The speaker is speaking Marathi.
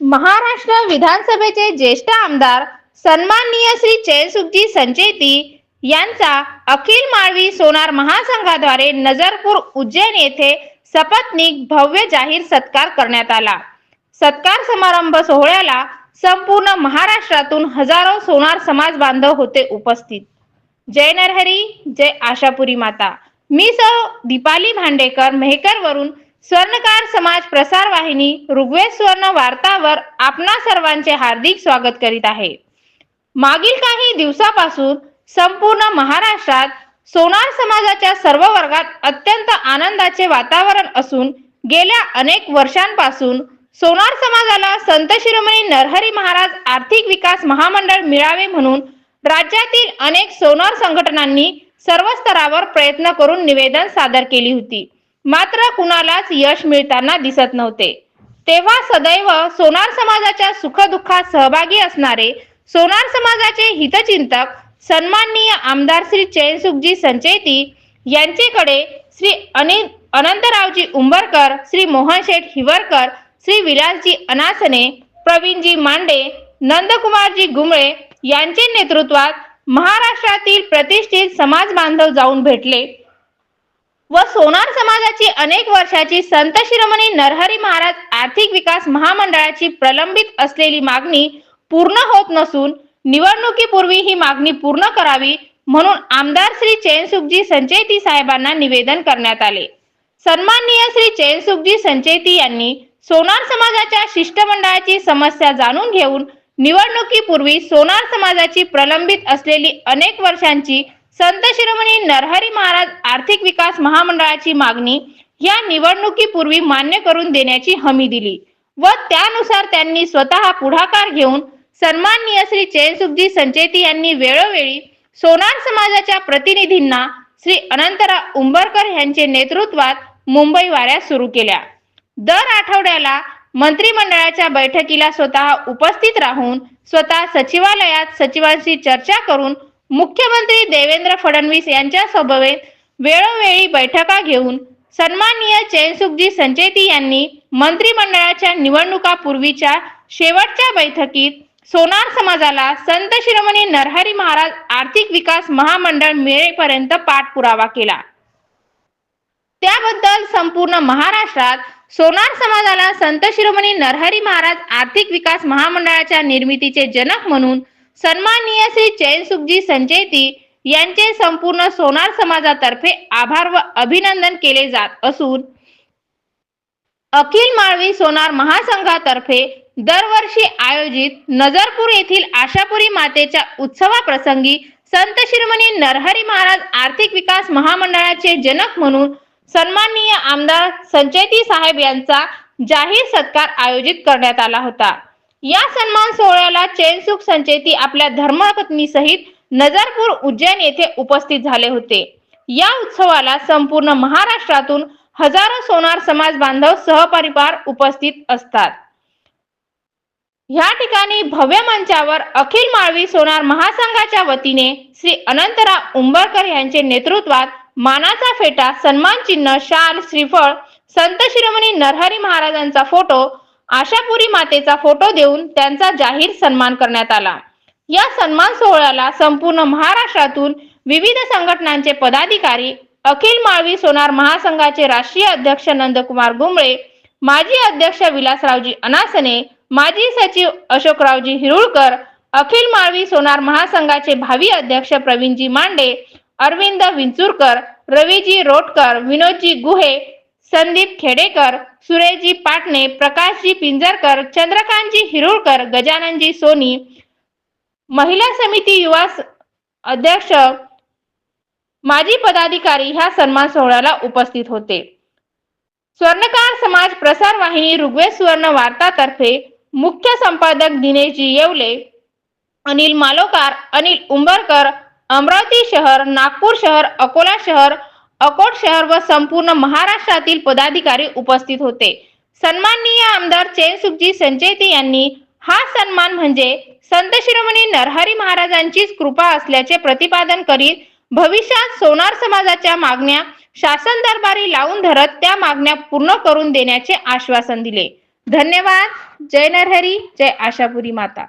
महाराष्ट्र विधानसभेचे ज्येष्ठ आमदार सन्माननीय श्री चैनसुखजी संचेती यांचा अखिल माळवी सोनार महासंघाद्वारे नजरपूर उज्जैन येथे सपत्नीक भव्य जाहीर सत्कार करण्यात आला. सत्कार समारंभ सोहळ्याला संपूर्ण महाराष्ट्रातून हजारो सोनार समाज बांधव होते उपस्थित. जय नरहरी जय आशापुरी माता. मी सौ दीपाली भांडेकर मेहकर वरून स्वर्णकार समाज प्रसार वाहिनी ऋग्वेद स्वर्ण वार्तावर आपणा सर्वांचे हार्दिक स्वागत करीत आहे. मागील काही दिवसापासून संपूर्ण महाराष्ट्रात सोनार समाजाच्या सर्व वर्गात अत्यंत आनंदाचे वातावरण असून गेल्या अनेक वर्षांपासून सोनार समाजाला संत शिरोमणी नरहरी महाराज आर्थिक विकास महामंडळ मिळावे म्हणून राज्यातील अनेक सोनार संघटनांनी सर्व स्तरावर प्रयत्न करून निवेदन सादर केली होती. मात्र कुणालाच यश मिळताना दिसत नव्हते. तेव्हा सदैव सोनार समाजाच्या सुखदुःखात सहभागी असणारे सोनार समाजाचे हितचिंतक सन्माननीय आमदार श्री चैनसुखजी संचेती यांचेकडे श्री अनिल अनंतरावजी उंबरकर श्री मोहन शेठ हिवरकर श्री विलासजी अनासने प्रवीणजी मांडे नंदकुमारजी गुमळे यांचे नेतृत्वात महाराष्ट्रातील प्रतिष्ठित समाज बांधव जाऊन भेटले. व सोनार समाजाची अनेक वर्षाची संत शिरोमणी नरहरी महाराज आर्थिक विकास महामंडळाची प्रलंबित असलेली मागणी पूर्ण होत नसून निवडणुकीपूर्वी ही मागणी पूर्ण करावी म्हणून आमदार श्री चैनसुखजी संचेती साहेबांना निवेदन करण्यात आले. सन्माननीय श्री चैनसुखजी संचेती यांनी सोनार समाजाच्या शिष्टमंडळाची समस्या जाणून घेऊन निवडणुकीपूर्वी सोनार समाजाची प्रलंबित असलेली अनेक वर्षांची संत शिरोमणी नरहरी महाराज आर्थिक विकास महामंडळाची मागणी या निवडणुकीपूर्वी मान्य करून देण्याची हमी दिली व त्यानुसार त्यांनी स्वतः पुढाकार घेऊन सन्माननीय श्री चैनसुखजी संचेती यांनी वेळोवेळी सोनार समाजाच्या प्रतिनिधींना श्री अनंतराव उंबरकर यांचे नेतृत्वात मुंबई वाऱ्या सुरू केल्या. दर आठवड्याला मंत्रिमंडळाच्या बैठकीला स्वतः उपस्थित राहून स्वतः सचिवालयात सचिवांशी चर्चा करून मुख्यमंत्री देवेंद्र फडणवीस यांच्या सोबत वेळोवेळी बैठका घेऊन सन्माननीय चैनसुखजी संचेती यांनी मंत्रिमंडळाच्या निवडणुकापूर्वीच्या शेवटच्या बैठकीत सोनार समाजाला संत शिरोमणी नरहरी महाराज आर्थिक विकास महामंडळ मिळेपर्यंत पाठपुरावा केला. त्याबद्दल संपूर्ण महाराष्ट्रात सोनार समाजाला संत शिरोमणी नरहरी महाराज आर्थिक विकास महामंडळाच्या निर्मितीचे जनक म्हणून सन्माननीय श्री चैनसुखजी संचेती यांचे संपूर्ण सोनार समाजातर्फे आभार व अभिनंदन केले जात असून अखिल माळवी सोनार महासंघातर्फे दरवर्षी आयोजित नजरपूर येथील आशापुरी मातेच्या उत्सवाप्रसंगी संत शिरोमणी नरहरी महाराज आर्थिक विकास महामंडळाचे जनक म्हणून सन्माननीय आमदार संचेती साहेब यांचा जाहीर सत्कार आयोजित करण्यात आला होता. या सन्मान सोहळ्याला चैनसुख संचेती आपल्या धर्मपत्नी सहित नजरपूर उज्जैन येथे उपस्थित झाले होते. या उत्सवाला संपूर्ण महाराष्ट्रातून हजारो सोनार समाज बांधव सहपरिवार उपस्थित असतात. या ठिकाणी भव्य मंचावर अखिल माळवी सोनार महासंघाच्या वतीने श्री अनंतराव उंबरकर यांचे नेतृत्वात मानाचा फेटा सन्मान चिन्ह शाल श्रीफळ संत शिरोमणी नरहरी महाराजांचा फोटो आशापुरी मातेचा फोटो देऊन त्यांचा जाहीर सन्मान करण्यात आला. या सन्मान सोहळ्याला संपूर्ण महाराष्ट्रातून विविध संघटनांचे पदाधिकारी अखिल माळवी सोनार महासंघाचे राष्ट्रीय अध्यक्ष नंदकुमार गुंबळे माजी अध्यक्ष विलासरावजी अनासने माजी सचिव अशोकरावजी हिरुळकर अखिल माळवी सोनार महासंघाचे भावी अध्यक्ष प्रवीणजी मांडे अरविंद विंचुरकर रवीजी रोटकर विनोदजी गुहे संदीप खेडेकर सुरेजी पाटणे प्रकाशजी पिंजरकर चंद्रकांतजी हिरुळकर गजाननजी सोनी महिला समिती युवा अध्यक्ष माजी पदाधिकारी ह्या सन्मान सोहळ्याला उपस्थित होते. स्वर्णकार समाज प्रसार वाहिनी ऋग्वेद सुवर्ण वार्तातर्फे मुख्य संपादक दिनेशजी येवले अनिल मालोकार अनिल उंबरकर अमरावती शहर नागपूर शहर अकोला शहर अकोट शहर व संपूर्ण महाराष्ट्रातील पदाधिकारी उपस्थित होते. सन्माननीय आमदार चैनसुखजी संचेती यांनी हा सन्मान म्हणजे संत शिरोमणी नरहरी महाराजांचीच कृपा असल्याचे प्रतिपादन करीत भविष्यात सोनार समाजाच्या मागण्या शासन दरबारी लावून धरत त्या मागण्या पूर्ण करून देण्याचे आश्वासन दिले. धन्यवाद. जय नरहरी. जय आशापुरी माता.